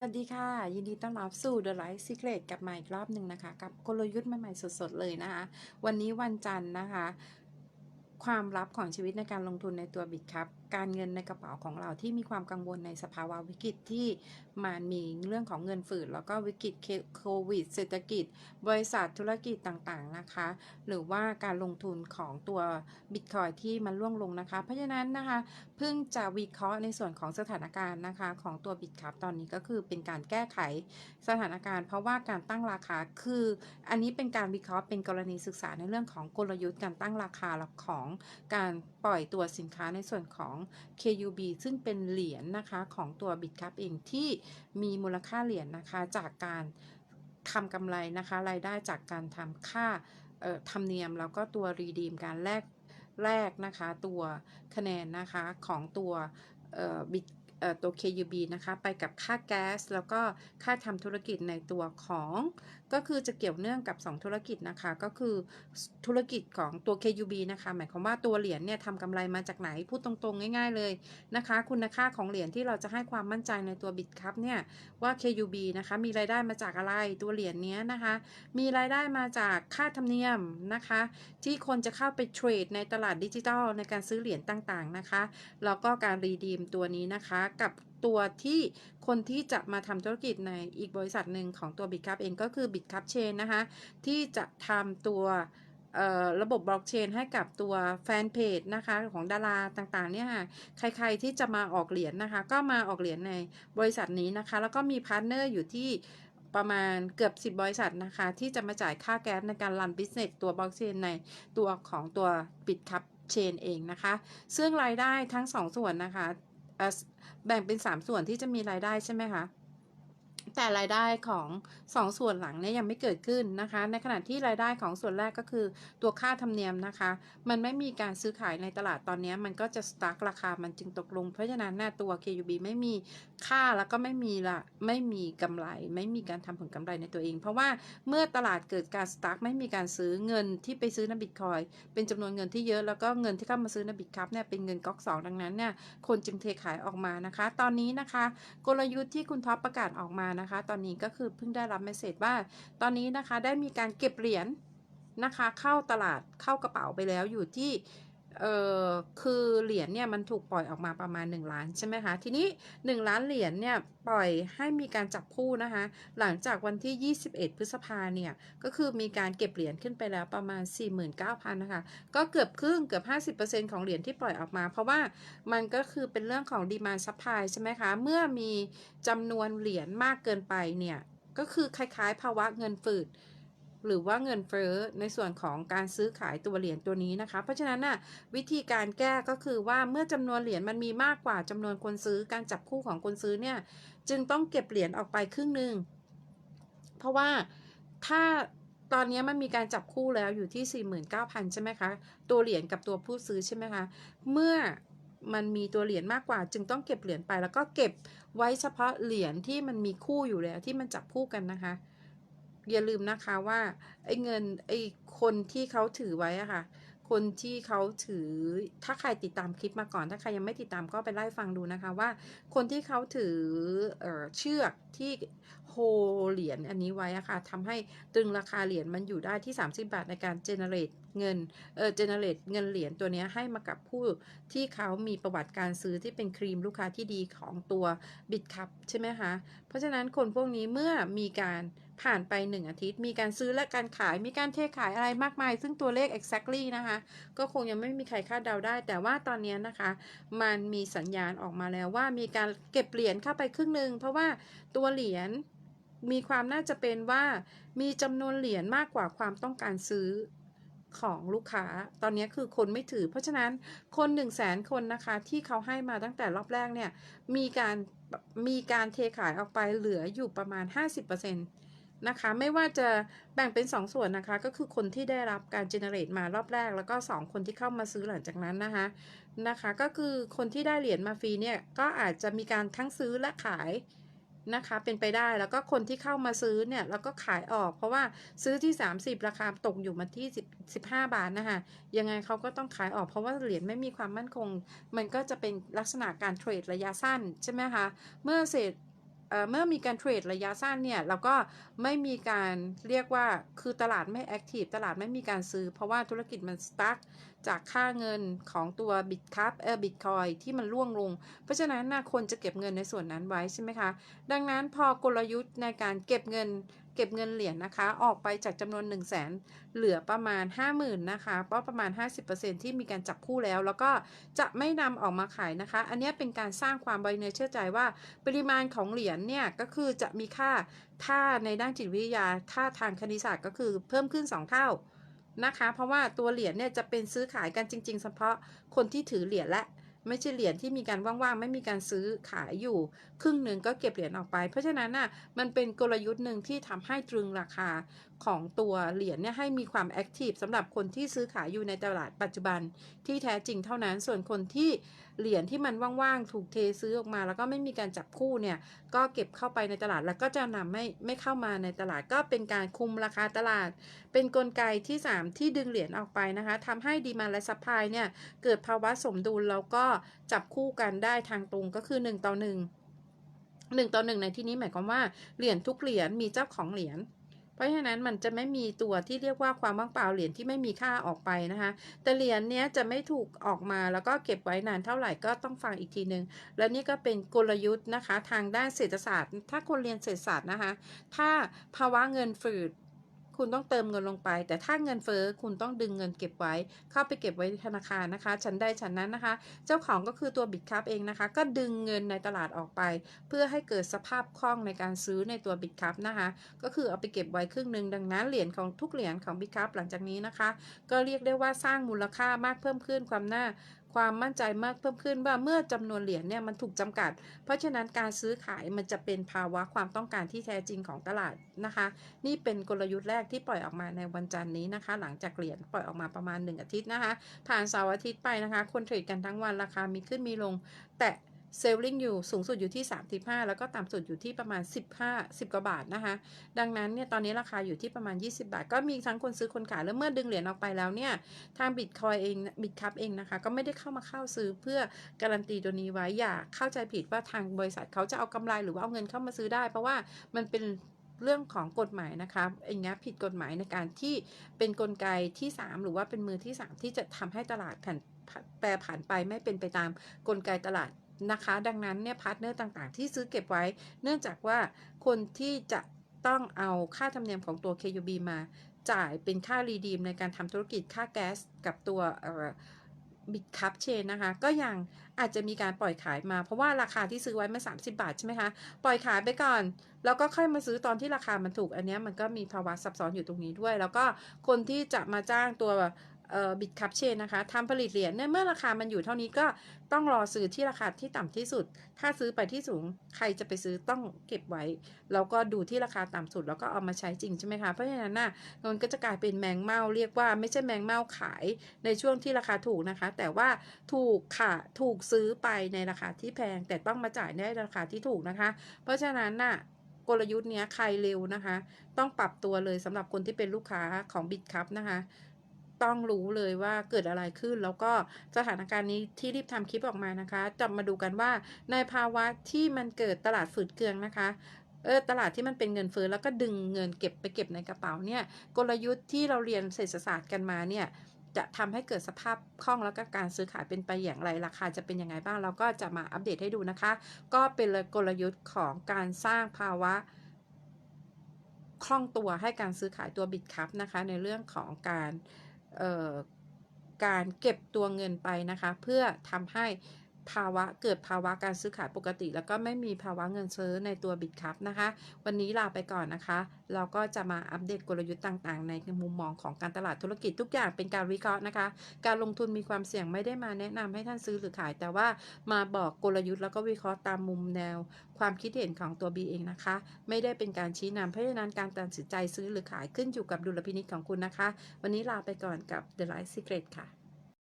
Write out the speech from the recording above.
สวัสดีค่ะ ยินดีต้อนรับสู่ The Life Secret กลับมาอีกรอบหนึ่งนะคะ กับกลยุทธ์ใหม่ๆสดๆเลยนะคะ วันนี้วันจันทร์นะคะ ความลับของชีวิตในการลงทุนในตัวบิตครับการเงินในกระเป๋าของเราที่มีความกังวลในสภาวะวิกฤตที่มันมีเรื่องของเงินฝืดแล้วก็วิกฤตโควิด เศรษฐกิจ บริษัทธุรกิจต่างๆนะคะ หรือว่าการลงทุนของตัวบิตคอยที่มันร่วงลงนะคะ เพราะฉะนั้นนะคะเพิ่งจะวิเคราะห์ในส่วนของสถานการณ์นะคะ ของตัวบิตครับตอนนี้ก็คือเป็นการแก้ไขสถานการณ์ เพราะว่าการตั้งราคาคือ อันนี้เป็นการวิเคราะห์เป็นกรณีศึกษาในเรื่องของกลยุทธ์การตั้งราคาของการปล่อยตัวสินค้าในส่วนของ KUB ซึ่งเป็นเหรียญนะคะของตัว Bitcap เองที่มีมูลค่าเหรียญนะคะจากการทำกำไรนะคะรายได้จากการทำค่าธรรมเนียมแล้วก็ตัวรีดีมการแลกแลกนะคะตัวคะแนนนะคะของตัวบิตตัว KUB นะคะไปกับค่าแก๊ส แล้วก็ค่าทำธุรกิจในตัวของ ก็คือจะเกี่ยวเนื่องกับ 2 ธุรกิจนะคะ ก็คือธุรกิจของตัว KUB นะคะ หมายความว่าตัวเหรียญเนี่ยทำกำไรมาจากไหน พูดตรงๆ ง่ายๆเลยนะคะ คุณค่าของเหรียญที่เราจะให้ความมั่นใจในตัว Bitcup เนี่ยว่า KUB นะคะ มีรายได้มาจากอะไรตัวเหรียญเนี้ยนะคะ มีรายได้มาจากค่าธรรมเนียมนะคะ ที่คนจะเข้าไปเทรดในตลาดดิจิทัลในการซื้อเหรียญต่างๆนะคะแล้วก็การรีดีมตัวนี้นะคะ กับ ตัวที่คนที่จะมาทำธุรกิจในอีกบริษัทหนึ่งของตัว Bitcup เองก็คือ Bitcup Chain นะคะที่จะทำตัวระบบบล็อกเชนให้กับตัวแฟนเพจนะคะของดาราต่างๆเนี่ยค่ะใครๆที่จะมาออกเหรียญนะคะ ก็มาออกเหรียญในบริษัทนี้นะคะ แล้วก็มีพาร์ทเนอร์อยู่ที่ประมาณเกือบ 10 บริษัทนะคะ ที่จะมาจ่ายค่าแก๊สในการรันบิสเนสตัวบล็อกเชนในตัวของตัว Bitcup Chain เองนะคะ ซึ่งรายได้ทั้ง 2ส่วนนะคะ แบ่งเป็น 3 ส่วนที่จะมีรายได้ใช่ไหมคะ แต่รายได้ของ 2 ส่วนหลังเนี่ยยังไม่เกิดขึ้นนะคะ ในขณะที่รายได้ของส่วนแรกก็คือตัวค่าธรรมเนียมนะคะ มันไม่มีการซื้อขายในตลาดตอนนี้มันก็จะสตาร์กราคามันจึงตกลง เพราะฉะนั้นหน้าตัว KUB ไม่มีค่าแล้วก็ไม่มีละไม่มีกำไร ไม่มีการทำผลกำไรในตัวเอง เพราะว่าเมื่อตลาดเกิดการสตาร์กไม่มีการซื้อเงินที่ไปซื้อในบิตคอยเป็นจำนวนเงินที่เยอะแล้วก็เงินที่เข้ามาซื้อในบิตคัพเนี่ยเป็นเงินก๊อกสองดังนั้นเนี่ยคนจึงเทขายออกมานะคะ ตอนนี้นะคะ กลยุทธ์ที่คุณท็อปประกาศออกมานะคะ ตอนนี้ก็คือเพิ่งได้รับเมสเซจว่า ตอนนี้นะคะได้มีการเก็บเหรียญนะคะ เข้าตลาดเข้ากระเป๋าไปแล้วอยู่ที่ เออคือเหรียญเนี่ยมันถูกปล่อยออกมาประมาณ 1 ล้านใช่ไหมคะ ทีนี้ 1 ล้านเหรียญเนี่ยปล่อยให้มีการจับคู่นะคะ หลังจากวันที่ 21 พฤษภาเนี่ยก็คือมีการเก็บเหรียญขึ้นไปแล้วประมาณ 49,000นะคะก็เกือบครึ่งเกือบ 50%ของเหรียญที่ปล่อยออกมา เพราะว่ามันก็คือเป็นเรื่องของดีมาซัพพลายใช่ไหมคะเมื่อมีจำนวนเหรียญมากเกินไปเนี่ยก็คือคล้ายๆ ภาวะเงินฝืด หรือว่าเงินเฟ้อในส่วนของการซื้อขายตัวเหรียญตัวนี้นะคะ เพราะฉะนั้นน่ะวิธีการแก้ก็คือว่าเมื่อจำนวนเหรียญมันมีมากกว่าจำนวนคนซื้อการจับคู่ของคนซื้อเนี่ยจึงต้องเก็บเหรียญออกไปครึ่งหนึ่งเพราะว่าถ้าตอนนี้มันมีการจับคู่แล้วอยู่ที่ 49,000 ใช่ไหมคะ ตัวเหรียญกับตัวผู้ซื้อใช่ไหมคะ เมื่อมันมีตัวเหรียญมากกว่า จึงต้องเก็บเหรียญไป แล้วก็เก็บไว้เฉพาะเหรียญที่มันมีคู่อยู่แล้วที่มันจับคู่กันนะคะ อย่าลืมนะคะว่าไอ้เงินไอ้คนที่เขาถือไว้อะค่ะ คนที่เขาถือถ้าใครติดตามคลิปมาก่อน ถ้าใครยังไม่ติดตามก็ไปไล่ฟังดูนะคะว่า คนที่เขาถือเออเชือกที่โฮเหรียญอันนี้ไว้อะค่ะทำให้ตึงราคาเหรียญมันอยู่ได้ที่ 30 บาทในการเจเนเรตเงินเออเจเนเรตเงินเหรียญตัวนี้ให้มากับผู้ที่เขามีประวัติการซื้อที่เป็นครีมลูกค้าที่ดีของตัวบิตคัพใช่ไหมคะเพราะฉะนั้นคนพวกนี้เมื่อมีการ ผ่านไป 1 อาทิตย์ มีการซื้อและการขาย มีการเทขายอะไรมากมาย ซึ่งตัวเลข exactly นะคะ ก็คงยังไม่มีใครคาดเดาได้ แต่ว่าตอนนี้นะคะ มันมีสัญญาณออกมาแล้วว่ามีการเก็บเหรียญเข้าไปครึ่งหนึ่ง เพราะว่าตัวเหรียญมีความน่าจะเป็นว่ามีจำนวนเหรียญมากกว่าความต้องการซื้อของลูกค้า ตอนนี้คือคนไม่ถือ เพราะฉะนั้นคน1 0 0 0 0แสนคนนะคะ ที่เขาให้มาตั้งแต่รอบแรกเนี่ย มีการมีการเทขายออกไปเหลืออยู่ประมาณ 50% นะคะ ไม่ว่าจะแบ่งเป็น 2 ส่วนนะคะ ก็คือคนที่ได้รับการเจเนเรตมารอบแรก แล้วก็ 2 คนที่เข้ามาซื้อหลังจากนั้นนะคะนะคะ ก็คือคนที่ได้เหรียญมาฟรีเนี่ย ก็อาจจะมีการทั้งซื้อและขายนะคะ เป็นไปได้แล้วก็คนที่เข้ามาซื้อเนี่ย แล้วก็ขายออก เพราะว่าซื้อที่ 30 ราคาตกอยู่มาที่10 15 บาทนะคะยังไงเขาก็ต้องขายออก เพราะว่าเหรียญไม่มีความมั่นคง มันก็จะเป็นลักษณะการเทรดระยะสั้นใช่ไหมคะเมื่อเสร็จ เมื่อมีการเทรดระยะสั้นเนี่ยเราก็ไม่มีการเรียกว่าคือตลาดไม่แอคทีฟตลาดไม่มีการซื้อ เพราะว่าธุรกิจมันสตั๊กจากค่าเงินของตัวบิตคัพเออบิตคอยที่มันร่วงลง เพราะฉะนั้นนะคนจะเก็บเงินในส่วนนั้นไว้ใช่ไหมคะ ดังนั้นพอกลยุทธ์ในการเก็บเงิน เก็บเงินเหรียญนะคะ ออกไปจากจำนวน 1 0 0 0 0แสนเหลือประมาณ 50,000นะคะเพราะประมาณ 50%ที่มีการจับคู่แล้ว แล้วก็จะไม่นำออกมาขายนะคะ อันนี้เป็นการสร้างความไว้เนื้อเชื่อใจว่า ปริมาณของเหรียญเนี่ยก็คือจะมีค่าถ้าในด้านจิตวิทยาถ้าทางคณิตศาสตร์ก็คือเพิ่มขึ้น 2 เท่านะคะ เพราะว่าตัวเหรียญเนี่ยจะเป็นซื้อขายกันจริง ๆ เฉพาะคนที่ถือเหรียญและ ไม่ใช่เหรียญที่มีการว่างๆ ไม่มีการซื้อขายอยู่ ครึ่งหนึ่งก็เก็บเหรียญออกไป เพราะฉะนั้นน่ะมันเป็นกลยุทธ์หนึ่งที่ทำให้ตรึงราคาของตัวเหรียญเนี่ยให้มีความแอคทีฟสำหรับคนที่ซื้อขายอยู่ในตลาดปัจจุบันที่แท้จริงเท่านั้นส่วนคนที่ เหรียญที่มันว่างๆ ถูกเทซื้อออกมา แล้วก็ไม่มีการจับคู่เนี่ย ก็เก็บเข้าไปในตลาดแล้วก็จะนำไม่ไม่เข้ามาในตลาดก็เป็นการคุมราคาตลาด เป็นนกลไกที่ 3 ที่ดึงเหรียญออกไปนะคะทำให้ดีมาและซัพพลายเนี่ย เกิดภาวะสมดุลแล้วก็จับคู่กันได้ทางตรงก็คือ 1 ต่อ 1 1 ต่อ 1 ในที่นี้หมายความว่าเหรียญทุกเหรียญมีเจ้าของเหรียญ เพราะฉะนั้นมันจะไม่มีตัวที่เรียกว่าความว่างเปล่าเหรียญที่ไม่มีค่าออกไปนะคะแต่เหรียญเนี้ยจะไม่ถูกออกมาแล้วก็เก็บไว้นานเท่าไหร่ก็ต้องฟังอีกทีหนึ่งและนี่ก็เป็นกลยุทธ์นะคะ ทางด้านเศรษฐศาสตร์ ถ้าคนเรียนเศรษฐศาสตร์นะคะ ถ้าภาวะเงินฝืด คุณต้องเติมเงินลงไป แต่ถ้าเงินเฟ้อคุณต้องดึงเงินเก็บไว้ เข้าไปเก็บไว้ธนาคารนะคะชั้นใดชั้นนั้นนะคะ เจ้าของก็คือตัวบิตคัพเองนะคะ ก็ดึงเงินในตลาดออกไป เพื่อให้เกิดสภาพคล่องในการซื้อในตัวบิตคัพนะคะ ก็คือเอาไปเก็บไว้ครึ่งหนึ่งดังนั้นเหรียญของทุกเหรียญของบิตคัพหลังจากนี้นะคะ ก็เรียกได้ว่าสร้างมูลค่ามากเพิ่มขึ้นความน่า ความมั่นใจมากเพิ่มขึ้นว่าเมื่อจำนวนเหรียญเนี่ยมันถูกจำกัด เพราะฉะนั้นการซื้อขายมันจะเป็นภาวะความต้องการที่แท้จริงของตลาดนะคะ นี่เป็นกลยุทธ์แรกที่ปล่อยออกมาในวันจันทร์นี้นะคะ หลังจากเหรียญปล่อยออกมาประมาณ 1 อาทิตย์นะคะ ผ่านเสาร์อาทิตย์ไปนะคะ คนเทรดกันทั้งวันราคามีขึ้นมีลง แต่ เซลลิงอยู่สูงสุดอยู่ที่ 35 แล้วก็ต่ำสุดอยู่ที่ประมาณ 15 10กว่าบาทนะคะ ดังนั้นเนี่ยตอนนี้ราคาอยู่ที่ประมาณ 20 บาท ก็มีทั้งคนซื้อคนขายแล้วเมื่อดึงเหรียญออกไปแล้วเนี่ยทางบิตคอยเองบิตคัพเองนะคะ ก็ไม่ได้เข้ามาเข้าซื้อเพื่อการันตีตัวนี้ไว้อย่าเข้าใจผิดว่าทางบริษัทเขาจะเอากำไรหรือว่าเอาเงินเข้ามาซื้อได้ เพราะว่ามันเป็นเรื่องของกฎหมายนะคะอย่างเงี้ยผิดกฎหมายในการที่เป็นกลไกที่ 3 หรือว่าเป็นมือที่ 3 ที่จะทำให้ตลาดผันแปรผันไปไม่เป็นไปตามกลไกตลาด นะคะ ดังนั้นเนี่ยพาร์ทเนอร์ต่างๆ ที่ซื้อเก็บไว้ เนื่องจากว่าคนที่จะต้องเอาค่าธรรมเนียมของตัว KUB มาจ่ายเป็นค่ารีดีมในการทำธุรกิจค่าแก๊สกับตัวบิตคัพเชนนะคะ ก็ยังอาจจะมีการปล่อยขายมา เพราะว่าราคาที่ซื้อไว้มา30 บาทใช่ไหมคะ ปล่อยขายไปก่อน แล้วก็ค่อยมาซื้อตอนที่ราคามันถูก อันนี้มันก็มีภาวะซับซ้อนอยู่ตรงนี้ด้วย แล้วก็คนที่จะมาจ้างตัว บิตคัพเชนนะคะทำผลิตเหรียญเนี่ยเมื่อราคามันอยู่เท่านี้ก็ต้องรอซื้อที่ราคาที่ต่ำที่สุด ถ้าซื้อไปที่สูงใครจะไปซื้อต้องเก็บไว้ แล้วก็ดูที่ราคาต่ำสุด แล้วก็เอามาใช้จริงใช่ไหมคะเพราะฉะนั้นน่ะมันก็จะกลายเป็นแมงเมาเรียกว่าไม่ใช่แมงเมาขายในช่วงที่ราคาถูกนะคะ แต่ว่าถูกค่ะถูกซื้อไปในราคาที่แพง แต่ต้องมาจ่ายในราคาที่ถูกนะคะ เพราะฉะนั้นน่ะกลยุทธ์เนี้ยใครเร็วนะคะ ต้องปรับตัวเลยสำหรับคนที่เป็นลูกค้าของบิตคัพนะคะ ต้องรู้เลยว่าเกิดอะไรขึ้น แล้วก็สถานการณ์นี้ที่รีบทำคลิปออกมานะคะจะมาดูกันว่าในภาวะที่มันเกิดตลาดฝืดเคืองนะคะเออตลาดที่มันเป็นเงินเฟ้อแล้วก็ดึงเงินเก็บไปเก็บในกระเป๋าเนี่ยกลยุทธ์ที่เราเรียนเศรษฐศาสตร์กันมาเนี่ยจะทำให้เกิดสภาพคล่องแล้วก็การซื้อขายเป็นไปอย่างไรราคาจะเป็นยังไงบ้างเราก็จะมาอัปเดตให้ดูนะคะ ก็เป็นกลยุทธ์ของการสร้างภาวะคล่องตัวให้การซื้อขายตัวบิตคัพนะคะในเรื่องของการ การเก็บตัวเงินไปนะคะ เพื่อทำให้ ภาวะเกิดภาวะการซื้อขายปกติ แล้วก็ไม่มีภาวะเงินเฟ้อในตัวบิตคัพนะคะ วันนี้ลาไปก่อนนะคะ เราก็จะมาอัปเดตกลยุทธ์ต่างๆ ในมุมมองของการตลาดธุรกิจทุกอย่างเป็นการวิเคราะห์นะคะ การลงทุนมีความเสี่ยงไม่ได้มาแนะนำให้ท่านซื้อหรือขาย แต่ว่ามาบอกกลยุทธ์แล้วก็วิเคราะห์ตามมุมแนว ความคิดเห็นของตัวบีเองนะคะ ไม่ได้เป็นการชี้นำเพราะฉะนั้นการตัดสินใจซื้อหรือขายขึ้นอยู่กับดุลพินิจของคุณนะคะ วันนี้ลาไปก่อนกับ The Light Secret ค่ะ